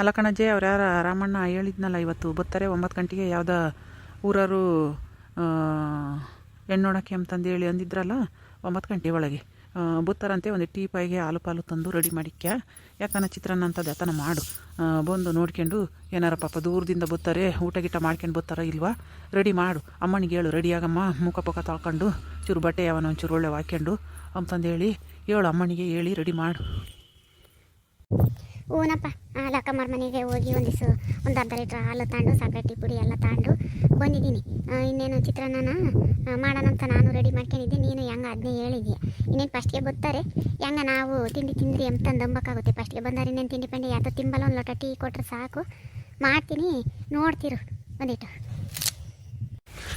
ಅಲ್ಲ ಕಣಜ್ಜೆ, ಅವ್ರು ಯಾರು ರಾಮಣ್ಣ ಹೇಳಿದ್ನಲ್ಲ ಇವತ್ತು ಬರ್ತಾರೆ ಒಂಬತ್ತು ಗಂಟೆಗೆ ಯಾವುದೋ ಊರವರು ಹೆಣ್ಣು ನೋಡೋಕ್ಕೆ ಅಂತಂದು ಹೇಳಿ ಅಂದಿದ್ರಲ್ಲ, ಒಂಬತ್ತು ಗಂಟೆ ಒಳಗೆ. ಬುತ್ತಾರಂತೆ ಒಂದು ಟೀ ಪಾಯಿಗೆ ಹಾಲು ಪಾಲು ತಂದು ರೆಡಿ ಮಾಡಿಕ್ಯ. ಯಾಕನ ಚಿತ್ರಾನ್ನ ಅಂತದ್ದು ಯಾತನ ಮಾಡು. ಬಂದು ನೋಡ್ಕೊಂಡು, ಏನಾರ ಪಾಪ ದೂರದಿಂದ ಬತ್ತಾರೆ, ಊಟ ಗೀಟ ಮಾಡ್ಕೊಂಡು ಬರ್ತಾರ ಇಲ್ವಾ? ರೆಡಿ ಮಾಡು. ಅಮ್ಮನಿಗೆ ಹೇಳು, ರೆಡಿ ಆಗಮ್ಮ. ಮುಖ ಪಕ್ಕ ತೊಳ್ಕೊಂಡು, ಚೂರು ಬಟ್ಟೆ ಯಾವನ ಒಂಚೂರು ಒಳ್ಳೆ ಹಾಕ್ಕೊಂಡು ಅಂತಂದು ಹೇಳಿ ಹೇಳು ಅಮ್ಮನಿಗೆ ಹೇಳಿ ರೆಡಿ ಮಾಡು. ಊನಪ್ಪ ಲಕ್ಕಮ್ಮರ ಮನೆಗೆ ಹೋಗಿ ಒಂದಿಸು, ಒಂದು ಅರ್ಧ ಲೀಟ್ರ್ ಹಾಲು ತಗೊಂಡು ಸಕ್ಕರೆ ಟೀ ಪುಡಿ ಎಲ್ಲ ತಗೊಂಡು ಬಂದಿದ್ದೀನಿ. ಇನ್ನೇನು ಚಿತ್ರಾನ್ನ ಮಾಡೋಣಂತ ನಾನು ರೆಡಿ ಮಾಡ್ಕೊಂಡಿದ್ದೆ. ನೀನು ಹೆಂಗೆ ಅದನ್ನೇ ಹೇಳಿದ್ಯಾ? ಇನ್ನೇನು ಫಸ್ಟ್ಗೆ ಬರ್ತಾರೆ ಹೆಂಗೆ ನಾವು ತಿಂಡಿ ತಿಂದ್ರಿ ಅಂತ ಅಂಬಕ್ಕಾಗುತ್ತೆ ಫಸ್ಟ್ಗೆ ಬಂದಾರೆ ಇನ್ನೇನು ತಿಂಡಿ ಪಂಡಿ? ಯಾವುದೋ ತಿಂಬಲ್ಲ, ಒಂದು ಲೋಟ ಟೀ ಕೊಟ್ಟರೆ ಸಾಕು. ಮಾಡ್ತೀನಿ, ನೋಡ್ತಿರು ಬಂದಿಟ್ಟು.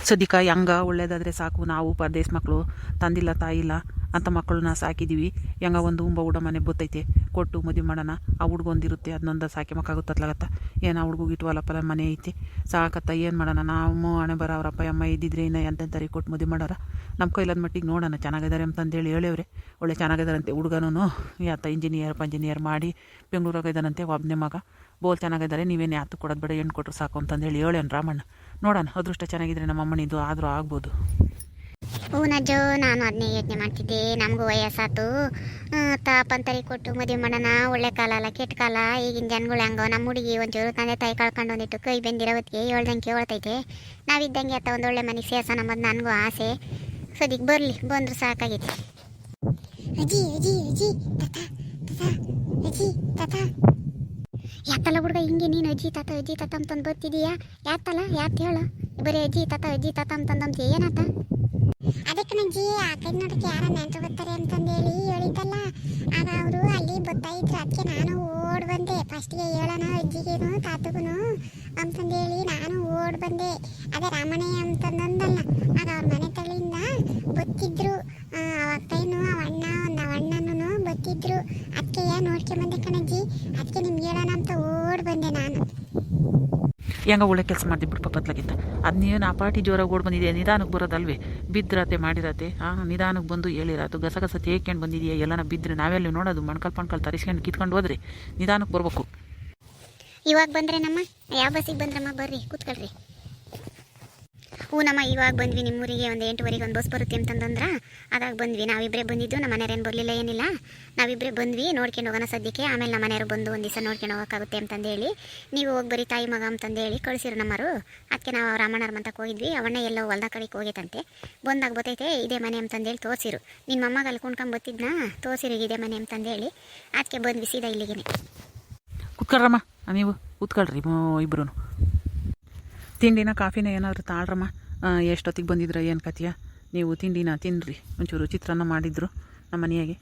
ಸದ್ಯಕ್ಕೆ ಹೆಂಗೆ ಒಳ್ಳೇದಾದರೆ ಸಾಕು. ನಾವು ಪರದೇಶ ಮಕ್ಕಳು ತಂದಿಲ್ಲ ತಾಯಿಲ್ಲ. ಅಂತ ಮಕ್ಕಳನ್ನ ಸಾಕಿದ್ದೀವಿ ಹೆಂಗ ಒಂದು ಉಂಬ ಉಡ ಮನೆ ಬತ್ತೈತೆ. ಕೊಟ್ಟು ಮದುವೆ ಮಾಡೋಣ. ಆ ಹುಡ್ಗೊಂದಿರುತ್ತೆ ಅದನ್ನೊಂದು ಸಾಕಿ ಮಕ್ಕಾಗುತ್ತತ್ಲಾಗತ್ತ ಏನು ಆ ಹುಡ್ಗಿಗೆ ಇಟ್ಟುವಲ್ಲಪ್ಪ ಮನೆ ಐತಿ. ಸಾಕತ್ತ, ಏನು ಮಾಡೋಣ? ನಾವು ಹಣೆ ಬರ ಅವರಪ್ಪ ಅಮ್ಮ ಇದ್ದಿದ್ರೆ ಇನ್ನು ಎಂತೆಂತಾರೆ ಕೊಟ್ಟು ಮದುವೆ ಮಾಡೋರ ನಮ್ಮ ಕೈಲಾದ ಮಟ್ಟಿಗೆ ನೋಡೋಣ ಚೆನ್ನಾಗಿದ್ದಾರೆ ಅಂತಂದೇಳಿ ಹೇಳೇವ್ರೆ ಒಳ್ಳೆ ಚೆನ್ನಾಗಿದ್ದಾರಂತೆ ಹುಡುಗನೂ ಯಾತ ಇಂಜಿನಿಯರ್ ಪಂಜಿನಿಯರ್ ಮಾಡಿ ಬೆಂಗಳೂರಾಗ ಇದ್ದಾನಂತೆ ಒಬ್ಬನೇ ಮಗ. ಬೋಲ್ ಚೆನ್ನಾಗಿದ್ದಾರೆ ನೀವೇನು ಯಾತು ಕೊಡೋದು ಬೇಡ, ಹೆಣ್ಣು ಕೊಟ್ಟರು ಸಾಕು ಅಂತಂದೇಳಿ ಹೇಳೇನು ರಾಮಣ್ಣ. ನೋಡೋಣ, ಅದೃಷ್ಟ ಚೆನ್ನಾಗಿದ್ರೆ ನಮ್ಮ ಅಮ್ಮನಿದು ಆದರೂ ಆಗ್ಬೋದು. ಹೂನಜ್ಜೋ ನಾನು ಅದನ್ನೇ ಯೋಚನೆ ಮಾಡ್ತಿದ್ದೆ. ನಮಗೂ ವಯಸ್ಸಾತು. ತಾಪಂತರಿ ಕೊಟ್ಟು ಮದುವೆ ಮಾಡೋಣ. ಒಳ್ಳೆ ಕಾಲ ಅಲ್ಲ ಕೆಟ್ಟ ಕಾಲ. ಈಗಿನ ಜನಗಳು ಹೆಂಗೋ ನಮ್ಮ ಹುಡುಗಿ ಒಂಚೂರು ತಂದೆ ತಾಯಿ ಕಳ್ಕೊಂಡು ಒಂದಿಟ್ಟು ಕೈ ಬೆಂದಿರೋ ಹೊತ್ತಿಗೆ ಹೇಳ್ದಂಗೆ ಕೇಳ್ತೈತೆ ನಾವಿದ್ದಂಗೆ ಆತ ಒಂದು ಒಳ್ಳೆ ಮನೆಗೆ ಸೇರ್ಸೋಣ ಅನ್ನೋದು ನನಗೂ ಆಸೆ. ಸದ್ಯಕ್ಕೆ ಬರಲಿ. ಬಂದ್ರು ಸಾಕಾಗಿತ್ತು ಅಜ್ಜಿ ಅಜ್ಜಿ ಅಜ್ಜಿ ಅಜ್ಜಿ ತಾತ. ಯಾತಲ್ಲ ಹುಡುಗ ಹಿಂಗೆ ನೀನು ಅಜ್ಜಿ ತಾತ ಅಜ್ಜಿ ತಾತ ಅಂತಂದು ಬರ್ತಿದೀಯಾ? ಯಾತಲ್ಲ? ಯಾತ ಹೇಳು. ಬರೀ ಅಜ್ಜಿ ತಾತ ಅಜ್ಜಿ ತಾತ ಅಂತಂದಂತ ಏನಾತ? ಅದಕ್ಕೆ ನಂಗೆ ಆ ಕಡೆ ನೋಡಕ್ಕೆ ಯಾರ ನೆಂಟರು ಬರ್ತಾರೆ ಅಂತಂದೇಳಿ ಹೇಳಿದ್ದಲ್ಲ. ಆಗ ಅವರು ಅಲ್ಲಿ ಬರ್ತಾ ಇದ್ರು, ಅದಕ್ಕೆ ನಾನು ಓಡ್ ಬಂದೆ. ಫಸ್ಟ್ಗೆ ಹೇಳೋಣ, ಅಜ್ಜಿಗೇನು ತಾತಗೂ ಅಂತಂದೇಳಿ ನಾನು ಓಡ್ ಬಂದೆ. ಅದೇ ರಾಮಣ್ಣಯ್ಯ ಅಂತಂದಲ್ಲ ಆಗ ಅವ್ರ ಮನೆ ತಳಿಯಿಂದ ಬತ್ತಿದ್ರು. ಅಕ್ಕಯ್ಯನು ಅವ ಅಣ್ಣ ಅವ ಅಣ್ಣನೂ ಬತ್ತಿದ್ರು. ಅದಕ್ಕೆ ನೋಡ್ಕೊಂಬಂದೆ ಕಣಜ್ಜಿ? ಅದಕ್ಕೆ ನಿಮ್ಗೆ ಹೇಳೋಣ ಅಂತ ಓಡ್ ಬಂದೆ ನಾನು. ಹೆಂಗ ಒಳ್ಳೆ ಕೆಲಸ ಮಾಡ್ತೀವಿ ಬಿಡ್ಪ ಅದ್ ಅದನ್ನೇನು ಆ ಪಾಟಿ ಜೋರಾಗಿ ಓಡ್ ಬಂದಿದೆಯಾ? ನಿಧಾನಕ್ಕೆ ಬರೋದಲ್ವೇ? ಬಿದ್ರತೆ ಮಾಡಿರತ್ತೆ ಆ ನಿಧಾನಕ್ಕೆ ಬಂದು ಹೇಳಿರತ್ತು ಗಸಗಸ ತೇಕೊಂಡು ಬಂದಿದೆಯಾ? ಎಲ್ಲನ ಬಿದ್ದರೆ ನಾವೆಲ್ಲಿ ನೋಡೋದು ಮಣ್ಕಲ್ ಪಣ್ಕಲ್ ತರಿಸ್ಕೊಂಡು ಕಿತ್ಕೊಂಡು ಹೋದ್ರಿ ನಿಧಾನಕ್ಕೆ ಬರ್ಬೇಕು. ಇವಾಗ ಬಂದ್ರೆ ನಮ್ಮ ಯಾವ ಬಸ್ಸಿಗೆ ಬಂದ್ರಮ್ಮ? ಬರ್ರಿ, ಕೂತ್ಕೊಳ್ರಿ. ನಮ್ಮ ಇವಾಗ ಬಂದ್ವಿ ನಿಮ್ಮೂರಿಗೆ ಒಂದು ಎಂಟುವರೆಗೆ ಒಂದು ಬಸ್ ಬರುತ್ತೆ ಅಂತಂದ್ರೆ ಅದಾಗ ಬಂದ್ವಿ. ನಾವಿಬ್ಬರೇ ಬಂದಿದ್ದು, ನಮ್ಮ ಮನೆಯವ್ರೇನು ಬರಲಿಲ್ಲ, ಏನಿಲ್ಲ. ನಾವಿಬ್ಬರೇ ಬಂದ್ವಿ, ನೋಡ್ಕೊಂಡು ಹೋಗೋಣ ಸದ್ಯಕ್ಕೆ. ಆಮೇಲೆ ನಮ್ಮ ಮನೆಯವರು ಬಂದು ಒಂದು ದಿವಸ ನೋಡ್ಕೊಂಡು ಹೋಗೋಕ್ಕಾಗುತ್ತೆ ಅಂತಂದೇಳಿ. ನೀವು ಹೋಗಿ ಬರೀ ತಾಯಿ ಮಗ ಅಂತಂದೇಳಿ ಕಳಿಸಿರು ನಮ್ಮರು ಅದಕ್ಕೆ ನಾವು ರಾಮಣ್ಣರ ಮಂತಕ್ಕೆ ಹೋಗಿದ್ವಿ. ಅವಣ್ಣ ಎಲ್ಲೋ ಹೊಲ್ದ ಕಡೆಗೆ ಹೋಗೈತಂತೆ. ಬಂದಾಗ ಗೊತ್ತೈತೆ ಇದೇ ಮನೆ ಅಂತಂದೇಳಿ ತೋರಿಸಿರು. ನಿನ್ನ ಮೊಮ್ಮಗ ಅಲ್ಲಿ ಕುಣ್ಕೊಂಡು ಬತ್ತಿದ್ನಾ? ತೋರಿಸಿರು ಇದೇ ಮನೆ ಅಂತಂದೇಳಿ. ಅದಕ್ಕೆ ಬಂದ್ವಿ ಸೀದಾ ಇಲ್ಲಿಗೆ ಕುತ್ಕೊಳ್ರಮ್ಮ, ನೀವು ಕೂತ್ಕೊಳ್ರಿ ಇಬ್ರು ತಿಂಡಿನ ಕಾಫಿನ ಏನಾದರೂ ತಾಳ್ರಮ್ಮ. ಎಷ್ಟೊತ್ತಿಗೆ ಬಂದಿದ್ರ ಏನು ಕತಿಯ ನೀವು ತಿಂಡಿನ ತಿನ್ನಿರಿ ಒಂಚೂರು ಚಿತ್ರಾನ್ನ ಮಾಡಿದ್ರು ನಮ್ಮ ಮನೆಯಾಗೆ.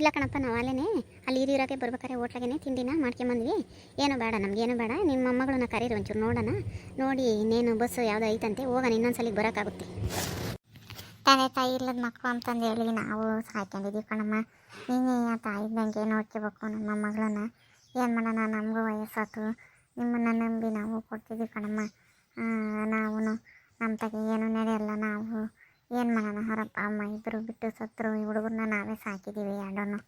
ಇಲ್ಲ ಕಣಪ್ಪ ನಾವು ಅಲ್ಲೇ ಅಲ್ಲಿ ಹಿರಿಯರಾಗೆ ಬರ್ಬೇಕಾರೆ ಹೋಟ್ಲಾಗೇನೆ ತಿಂಡಿನ ಮಾಡ್ಕೊಂಬಂದ್ವಿ. ಏನು ಬೇಡ ನಮಗೇನು ಬೇಡ. ನಿಮ್ಮ ಮೊಮ್ಮಗಳನ್ನ ಕರೀರಿ ಒಂಚೂರು ನೋಡೋಣ. ನೋಡಿ ಇನ್ನೇನು ಬಸ್ಸು ಯಾವುದು ಐತಂತೆ ಹೋಗೋಣ ಇನ್ನೊಂದ್ಸಲಿಗೆ ಬರೋಕ್ಕಾಗುತ್ತೆ ತಂದೆ ತಾಯಿ ಇಲ್ಲದ ಮಕ್ಕಳು ಅಂತಂದು ಹೇಳಿ ನಾವು ಸಾಕೊಂಡಿದ್ದೀವಿ ಕಣಮ್ಮ. ನೀನೇ ಆ ತಾಯಿ ಇದ್ದಂಗೆ ನೋಡ್ಕೋಬೇಕು ನಮ್ಮ ಮಗಳನ್ನ ಏನು ಮಾಡೋಣ ನಮಗೂ ವಯಸ್ಸಾತು ನಿಮ್ಮನ್ನು ನಂಬಿ ನಾವು ಕೊಡ್ತಿದ್ವಿ ಕಣಮ್ಮ. ನಾವು ನಮ್ಮ ತಗ ಏನು ನಡೆಯಲ್ಲ ನಾವು ಏನು ಮಾಡೋಣ ಹೊರಪ್ಪ ಅಮ್ಮ? ಇಬ್ಬರು ಬಿಟ್ಟು ಸತ್ರು, ಈ ಹುಡುಗರನ್ನ ನಾವೇ ಸಾಕಿದ್ದೀವಿ ಎರಡನ್ನು.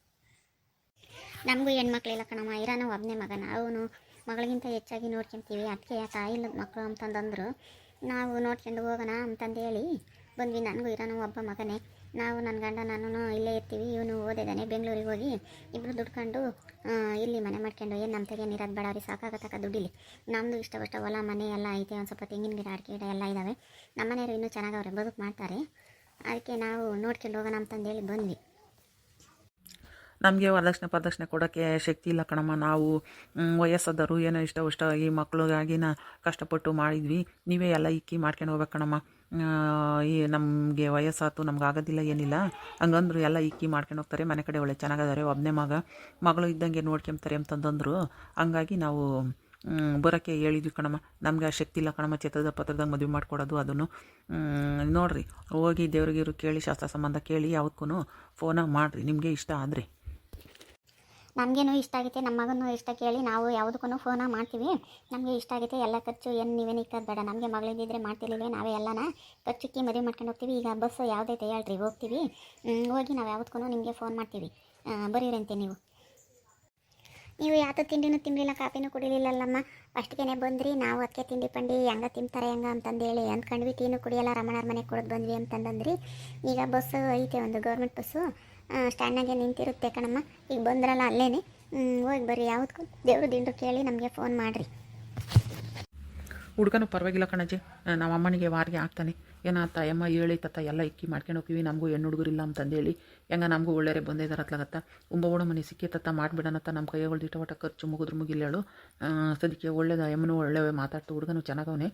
ನಮಗೂ ಹೆಣ್ಮಕ್ಳಿಲ್ಲ ಕಣಮ್ಮ. ಇರೋನು ಒಬ್ಬನೇ ಮಗನ. ಅವನು ಮಗಳಿಗಿಂತ ಹೆಚ್ಚಾಗಿ ನೋಡ್ಕೊಂತೀವಿ. ಅದಕ್ಕೆ ತಾಯಿ ಇಲ್ಲದ ಮಕ್ಕಳು ಅಂತಂದಂದ್ರು, ನಾವು ನೋಡ್ಕೊಂಡು ಹೋಗೋಣ ಅಂತಂದೇಳಿ ಬಂದ್ವಿ, ನನಗೂ ಇರೋನು, ಒಬ್ಬ ಮಗನೇ. ನಾವು ನನ್ನ ಗಂಡ ನಾನು ಇಲ್ಲೇ ಇರ್ತೀವಿ. ಇವನು ಓದಿದ್ದಾನೆ ಬೆಂಗಳೂರಿಗೆ ಹೋಗಿ ಇಬ್ಬರು ದುಡ್ಕೊಂಡು ಇಲ್ಲಿ ಮನೆ ಮಾಡ್ಕೊಂಡು, ಏನು ನಮ್ಮ ತೆಗೆ ಇರೋದು ಬೇಡ, ಅವ್ರಿಗೆ ದುಡ್ಡಿಲಿ ನಮ್ಮದು ಇಷ್ಟವಷ್ಟ ಹೊಲ, ಮನೆ ಎಲ್ಲ ಐತೆ, ಒಂದು ಸ್ವಲ್ಪ ತೆಂಗಿನ ಗಿಡ, ಅಡಿಕೆ ಗಿಡ ಎಲ್ಲ ಇದ್ದಾವೆ ನಮ್ಮ ಮನೆಯವರು ಇನ್ನೂ ಚೆನ್ನಾಗಿ ಅವ್ರಿಗೆ ಬದುಕು ಮಾಡ್ತಾರೆ. ಅದಕ್ಕೆ ನಾವು ನೋಡ್ಕೊಂಡು ಹೋಗೋಣ ಅಂತಂದೇಳಿ ಬಂದ್ವಿ. ನಮಗೆ ವರದಕ್ಷಿಣೆ, ಪ್ರದಕ್ಷಿಣೆ ಕೊಡೋಕ್ಕೆ ಶಕ್ತಿ ಇಲ್ಲ ಕಣಮ್ಮ. ನಾವು ವಯಸ್ಸಾದರು ಏನೋ ಇಷ್ಟ ಇಷ್ಟ ಈ ಮಕ್ಳಿಗಾಗಿ ನಾ ಕಷ್ಟಪಟ್ಟು ಮಾಡಿದ್ವಿ. ನೀವೇ ಎಲ್ಲ ಇಕ್ಕಿ ಮಾಡ್ಕೊಂಡು ಹೋಗ್ಬೇಕು ಕಣಮ್ಮ. ಈ ನಮಗೆ ವಯಸ್ಸಾತು ನಮ್ಗೆ ಆಗೋದಿಲ್ಲ ಏನಿಲ್ಲ. ಹಂಗಂದ್ರು ಎಲ್ಲ ಇಕ್ಕಿ ಮಾಡ್ಕೊಂಡು ಹೋಗ್ತಾರೆ, ಮನೆ ಕಡೆ ಒಳ್ಳೆ ಚೆನ್ನಾಗದಾರೆ ಒಬ್ಬನೇ ಮಗ. ಮಗಳು ಇದ್ದಂಗೆ ನೋಡ್ಕೊಂತಾರೆ ಅಂತಂದರು ಹಂಗಾಗಿ ನಾವು ಬರೋಕ್ಕೆ ಹೇಳಿದ್ವಿ ಕಣಮ್ಮ. ನಮಗೆ ಆ ಶಕ್ತಿ ಇಲ್ಲ ಕಣಮ್ಮ ಚಿತ್ರದ ಪತ್ರದಾಗ ಮದುವೆ ಮಾಡಿಕೊಡೋದು, ಅದನ್ನು. ನೋಡ್ರಿ, ಹೋಗಿ ದೇವ್ರಿಗಿರು ಕೇಳಿ, ಶಾಸ್ತ್ರ ಸಂಬಂಧ ಕೇಳಿ ಯಾವುದಕ್ಕೂ ಫೋನಾಗ ಮಾಡಿರಿ, ನಿಮಗೆ ಇಷ್ಟ ಆದರೆ. ನಮಗೇನು ಇಷ್ಟ ಆಗೈತೆ ನಮ್ಮ ಮಗನೂ ಇಷ್ಟ ಕೇಳಿ ನಾವು ಯಾವುದಕ್ಕೂ ಫೋನ ಮಾಡ್ತೀವಿ. ನಮಗೆ ಇಷ್ಟ ಆಗೈತೆ, ಎಲ್ಲ ಖರ್ಚು ಏನು ನೀವೇನು ಇಕ್ಕೋದು ಬೇಡ. ನಮಗೆ ಮಗಳಿದ್ದಿದ್ರೆ ಮಾಡ್ತಿರ್ಲಿಲ್ಲ ನಾವೇ ಎಲ್ಲನ ಖರ್ಚಿಕ್ಕಿ ಮದುವೆ ಮಾಡ್ಕೊಂಡು ಹೋಗ್ತೀವಿ. ಈಗ ಬಸ್ ಯಾವುದೈತೆ ಹೇಳ್ರಿ ಹೋಗ್ತೀವಿ. ಹೋಗಿ ನಾವು ಯಾವುದಕ್ಕೂ ನಿಮಗೆ ಫೋನ್ ಮಾಡ್ತೀವಿ. ಬರೀರಂತೆ ನೀವು. ನೀವು ಯಾವುದು ತಿಂಡಿನೂ ತಿನ್ನಲಿಲ್ಲ ಕಾಫಿನೂ ಕುಡಿಲಿಲ್ಲಲ್ಲಮ್ಮ. ಫಸ್ಟ್ಗೆ ಬಂದ್ರಿ, ನಾವು ಅದಕ್ಕೆ ತಿಂಡಿ ಪಂಡಿ ಹೆಂಗೆ ತಿಂತಾರೆ ಹೆಂಗ ಅಂತಂದೇಳಿ ಅಂದ್ಕೊಂಡ್ವಿ. ಟೀನು ಕುಡಿಯಲ್ಲ, ರಮಣರ ಮನೆಗೆ ಕೊಡೋದು ಬಂದ್ವಿ ಅಂತಂದ್ರಿ ಈಗ ಬಸ್ಸು ಐತೆ ಒಂದು ಗೌರ್ಮೆಂಟ್ ಬಸ್ಸು ಸ್ಟ್ಯಾಂಡ್ನಾಗೆ ನಿಂತಿರುತ್ತೆ ಕಣಮ್ಮ. ಈಗ ಬಂದ್ರಲ್ಲ ಅಲ್ಲೇನೆ. ಹೋಗಿ ಬರ್ರಿ. ಯಾವುದಕ್ಕೂ ದೇವ್ರ ದಿಂಡು ಕೇಳಿ ನಮಗೆ ಫೋನ್ ಮಾಡಿರಿ. ಹುಡ್ಗನು ಪರವಾಗಿಲ್ಲ ಕಣಜ್ಜಿ. ನಮ್ಮ ಅಮ್ಮನಿಗೆ ವಾರಿಗೆ ಆಗ್ತಾನೆ ಏನಾತ ಅಮ್ಮ, ಹೇಳಿ ತತ್ತ ಎಲ್ಲ ಇಕ್ಕಿ ಮಾಡ್ಕೊಂಡು ಹೋಗ್ತೀವಿ. ನಮಗೂ ಹೆಣ್ಣು ಹುಡುಗರಿಲ್ಲ ಅಂತಂದೇಳಿ ಹೆಂಗ ನಮಗೂ ಒಳ್ಳೆಯರೆ ಬಂದಿದ್ದಾರೆ ಅತ್ಲಾಗತ್ತ. ಉಂಬ ಓಡ ಮನೆ ಸಿಕ್ಕಿ ತತ್ತ ಮಾಡಿಬಿಡೋಣತ್ತ ನಮ್ಮ ಕೈಗಳು ಒಟ್ಟ ಖರ್ಚು ಮುಗಿದ್ರು ಮುಗಿಲೇಳು ಸದ್ಯಕ್ಕೆ ಒಳ್ಳೇದು ಅಮ್ಮನೂ ಒಳ್ಳೆ ಮಾತಾಡ್ತು. ಹುಡುಗನು ಚೆನ್ನಾಗವನೇ.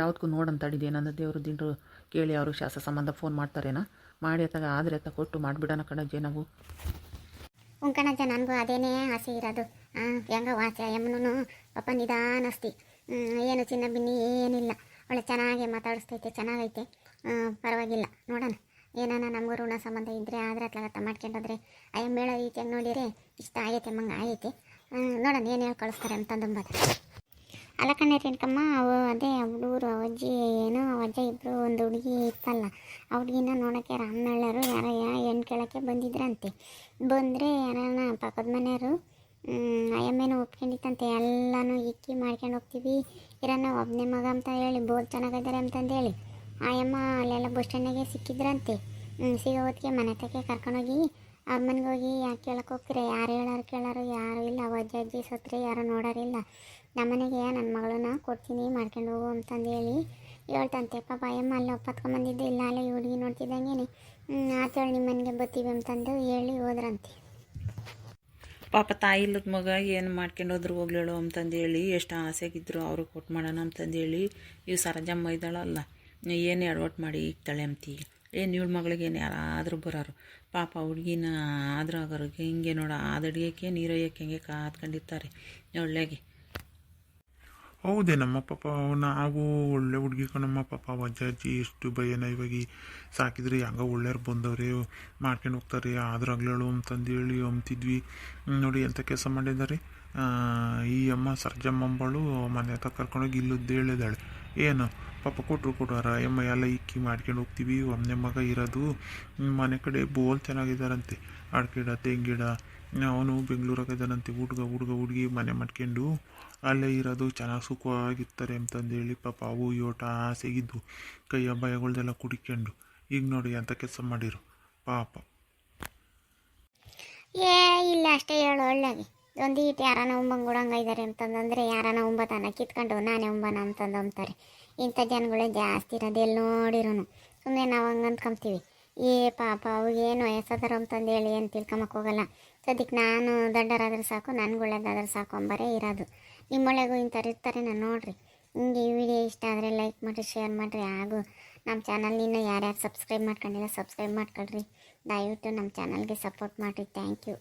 ಯಾವುದಕ್ಕೂ ನೋಡಂತಾಡಿದ್ದೇನಂದ್ರೆ ದೇವರು ದಿಂಡ್ರು ಕೇಳಿ ಅವರು ಶಾಸ್ತ್ರ ಸಂಬಂಧ ಫೋನ್ ಮಾಡ್ತಾರೇನ? ಮಾಡಿ ಅತ್ತಾಗ ಆದರೆ ಕೊಟ್ಟು ಮಾಡಿಬಿಡೋಣ ಕಣಜ್ಜೆ ನಾವು. ಉಂಕಣಜ್ಜ ನನಗೂ ಅದೇನೇ ಆಸೆ ಇರೋದು. ಹಾಂ ಹೆಂಗ ವಾಸ ಎಮ್ಮನೂ ಪಾಪ ನಿಧಾನಸ್ತಿ ಏನು ಚಿನ್ನ ಬಿನ್ನಿ ಏನಿಲ್ಲ. ಒಳ್ಳೆ ಚೆನ್ನಾಗಿ ಮಾತಾಡಿಸ್ತೈತೆ, ಚೆನ್ನಾಗೈತೆ. ಪರವಾಗಿಲ್ಲ, ನೋಡೋಣ. ಏನಾನ ನಮಗೂ ಋಣ ಸಂಬಂಧ ಇದ್ದರೆ ಆದರೆ ಅತ್ಲಾಗತ್ತ ಮಾಡ್ಕೊಂಡೋದ್ರೆ. ಅಯ್ಯ, ಮೇಳ ರೀತಿಯಾಗಿ ನೋಡಿದರೆ ಇಷ್ಟ ಆಗೈತೆ, ಮಂಗ ಆಗೈತೆ. ನೋಡೋಣ, ಏನು ಕಳಿಸ್ತಾರೆ ಅಂತಂದಂಬದು ಅಲ್ಲ ಕಣ್ಣೆ ಅವ ಅದೇ ಹುಡುಗರು ಅಜ್ಜಿ ಏನೋ ಅಜ್ಜ ಇಬ್ಬರು ಒಂದು ಹುಡುಗಿ ಇತ್ತಲ್ಲ, ಆ ಹುಡುಗಿನ ನೋಡೋಕ್ಕೆ ರಾಮನಳ್ಳರು ಯಾರ ಹೆಣ್ಣು ಕೇಳೋಕ್ಕೆ ಬಂದಿದ್ರಂತೆ. ಬಂದರೆ ಯಾರನ ಪಕ್ಕದ ಮನೆಯವರು ಅಯ್ಯಮ್ಮೇನೋ ಒಪ್ಕೊಂಡಿತ್ತಂತೆ, ಎಲ್ಲನೂ ಇಕ್ಕಿ ಮಾಡ್ಕೊಂಡು ಹೋಗ್ತೀವಿ ಇರೋಣ ಒಬ್ಬನೇ ಮಗ ಅಂತ ಹೇಳಿ, ಬೋರ್ ಚೆನ್ನಾಗಿದ್ದಾರೆ ಅಂತಂದೇಳಿ ಆಯಮ್ಮ ಅಲ್ಲೆಲ್ಲ ಬಸ್ ಸ್ಟ್ಯಾಂಡಿಗೆ ಸಿಕ್ಕಿದ್ರಂತೆ. ಸಿಗೋ ಹೊತ್ತಿಗೆ ಮನೆ ತಕ್ಕೆ ಕರ್ಕೊಂಡೋಗಿ ಅವ್ರ ಹೋಗಿ ಯಾಕೆ ಕೇಳಕ್ಕೆ ಹೋಗ್ತೀರ? ಯಾರು ಹೇಳಾರು ಕೇಳಾರು, ಯಾರು ಇಲ್ಲ ಅಜ್ಜ ಅಜ್ಜಿ ಸತ್ರೆ ಯಾರು ನೋಡೋರಿಲ್ಲ. ನಮ್ಮನೆಗೆ ನನ್ನ ಮಗಳನ್ನ ಕೊಡ್ತೀನಿ, ಮಾಡ್ಕೊಂಡು ಹೋಗು ಅಂತಂದು ಹೇಳಿ ಹೇಳ್ತಂತೆ. ಪಾಪ ಅಯ್ಯಮ್ಮ ಅಲ್ಲಿ ಒಪ್ಪತ್ಕೊಂಬಂದಿದ್ದು ಇಲ್ಲ, ಅಲ್ಲೇ ಈ ಹುಡುಗಿ ನೋಡ್ತಿದ್ದಂಗೆ ಆತೇಳಿ ನಿಮ್ಮ ಮನೆಗೆ ಬರ್ತೀವಿ ಅಂತಂದು ಹೇಳಿ ಹೋದ್ರಂತೆ. ಪಾಪ ತಾಯಿ ಇಲ್ಲದ ಮಗ ಏನು ಮಾಡ್ಕೊಂಡು ಹೋದ್ರು ಹೋಗ್ಲೇಳು ಅಂತಂದೇಳಿ ಎಷ್ಟು ಆಸೆಗಿದ್ರು ಅವರು ಕೊಟ್ಟು ಮಾಡೋಣ ಅಂತಂದೇಳಿ ಇವು ಸರಜಮ್ಮ ಇದ್ದಾಳಲ್ಲ ಏನು ಎಡವಟ್ ಮಾಡಿ ಇಕ್ತಾಳೆ ಅಂತಿ. ಏನು ಇವಳ ಮಗಳಿಗೆ ಏನು ಯಾರಾದರೂ ಬರೋರು. ಪಾಪ ಹುಡುಗಿನ ಆದ್ರೂ ಆಗೋರಿಗೆ ಹಿಂಗೆ ನೋಡ ಆದಡಿಯೋಕ್ಕೆ ನೀರೊಯ್ಯಕ್ಕೆ ಹಿಂಗೆ ಕಾತ್ಕೊಂಡಿರ್ತಾರೆ ಒಳ್ಳೆಗೆ. ಹೌದೇನಮ್ಮ ಪಾಪ ನಾವು ಒಳ್ಳೆ ಹುಡುಗಿ ಕಣಮ್ಮ ಪಾಪ ಅಜ್ಜ ಅಜ್ಜಿ ಎಷ್ಟು ಭಯನ ಇವಾಗ ಸಾಕಿದ್ರೆ. ಹಂಗ ಒಳ್ಳೆಯವ್ರು ಬಂದವ್ರೆ, ಮಾಡ್ಕೊಂಡು ಹೋಗ್ತಾರೆ. ಆದ್ರೂ ಆಗ್ಲೇಳು ಅಂತಂದೇಳಿ ಅಂಬ್ತಿದ್ವಿ ನೋಡಿ ಎಂಥ ಕೆಲಸ ಮಾಡಿದ್ದಾರೆ ಈ ಅಮ್ಮ ಸರ್ಜಮ್ಮಂಬಳು ಮನೆ ಹತ್ರ ಕರ್ಕೊಂಡೋಗಿ ಇಲ್ಲದ್ದು ಹೇಳಿದಾಳೆ. ಏನು, ಪಾಪ ಕೊಟ್ಟರು ಕೊಡೋರ ಅಮ್ಮ ಎಲ್ಲ ಇಕ್ಕಿ ಮಾಡ್ಕೊಂಡು ಹೋಗ್ತೀವಿ. ಒಮ್ಮೆ ಮಗ ಇರೋದು ಮನೆ ಕಡೆ ಬೋಲ್ ಚೆನ್ನಾಗಿದ್ದಾರಂತೆ. ಅಡ್ಕೆ ಗಿಡ ತೆಂಗಿನ ಗಿಡ ಅವನು ಬೆಂಗಳೂರಾಗ ಇದ್ದಾನಂತೆ ಹುಡುಗ ಹುಡುಗ, ಹುಡುಗಿ ಮನೆ ಮಾಡ್ಕೊಂಡು ಅಲ್ಲೇ ಇರೋದು, ಚೆನ್ನಾಗಿ ಸುಖವಾಗಿರ್ತಾರೆ ಅಂತಂದೇಳಿ ಪಾಪ ಅವು ಯೋಟ ಆಸೆಗಿದ್ದು ಕೈಯ ಭಯಗಳ್ದೆಲ್ಲ ಕುಡಿಕೊಂಡು, ಈಗ ನೋಡಿ ಅಂತ ಕೆಲಸ ಮಾಡಿರು. ಪಾಪ. ಏ, ಇಲ್ಲ ಅಷ್ಟೇ ಹೇಳು ಒಳ್ಳೆಗೆ ಒಂದೀಟ್ ಯಾರನ ಉಂಬಂಗುಡಂಗ ಇದ್ದಾರೆ ಅಂತಂದ್ರೆ ಯಾರನ ಉಂಬತನ? ಕಿತ್ಕೊಂಡು ನಾನೇ ಉಂಬನ ಅಂತಂದು ಅಂತಾರೆ. ಇಂಥ ಜನಗಳೇ ಜಾಸ್ತಿ ಇರೋದು ಎಲ್ಲಿ ನೋಡಿರೋನು. ಸುಮ್ಮನೆ ನಾವು ಹಂಗೆ ಅಂದ್ಕೊಂತೀವಿ ಏ ಪಾಪ ಅವಾಗೇನು ಅಂತಂದು ಹೇಳಿ ಏನು ತಿಳ್ಕೊಂಬಕ್ಕೆ ಹೋಗಲ್ಲ. ಸದ್ಯಕ್ಕೆ ನಾನು ದೊಡ್ಡರಾದ್ರೆ ಸಾಕು, ನನಗೆ ಒಳ್ಳೇದಾದ್ರೆ ಸಾಕು ಅಂಬರೇ ಇರೋದು. ನಿಮ್ಮೊಳಗೂ ಇಂಥವ್ರು ಇರ್ತಾರೆ ನಾನು ನೋಡಿರಿ. ನಿಮಗೆ ಈ ವಿಡಿಯೋ ಇಷ್ಟ ಆದರೆ ಲೈಕ್ ಮಾಡಿರಿ ಶೇರ್ ಮಾಡಿರಿ. ಹಾಗೂ ನಮ್ಮ ಚಾನಲ್ ಇನ್ನೂ ಯಾರ್ಯಾರು ಸಬ್ಸ್ಕ್ರೈಬ್ ಮಾಡ್ಕೊಂಡಿಲ್ಲ ಸಬ್ಸ್ಕ್ರೈಬ್ ಮಾಡ್ಕೊಳ್ರಿ. ದಯವಿಟ್ಟು ನಮ್ಮ ಚಾನಲ್ಗೆ ಸಪೋರ್ಟ್ ಮಾಡಿರಿ. Thank you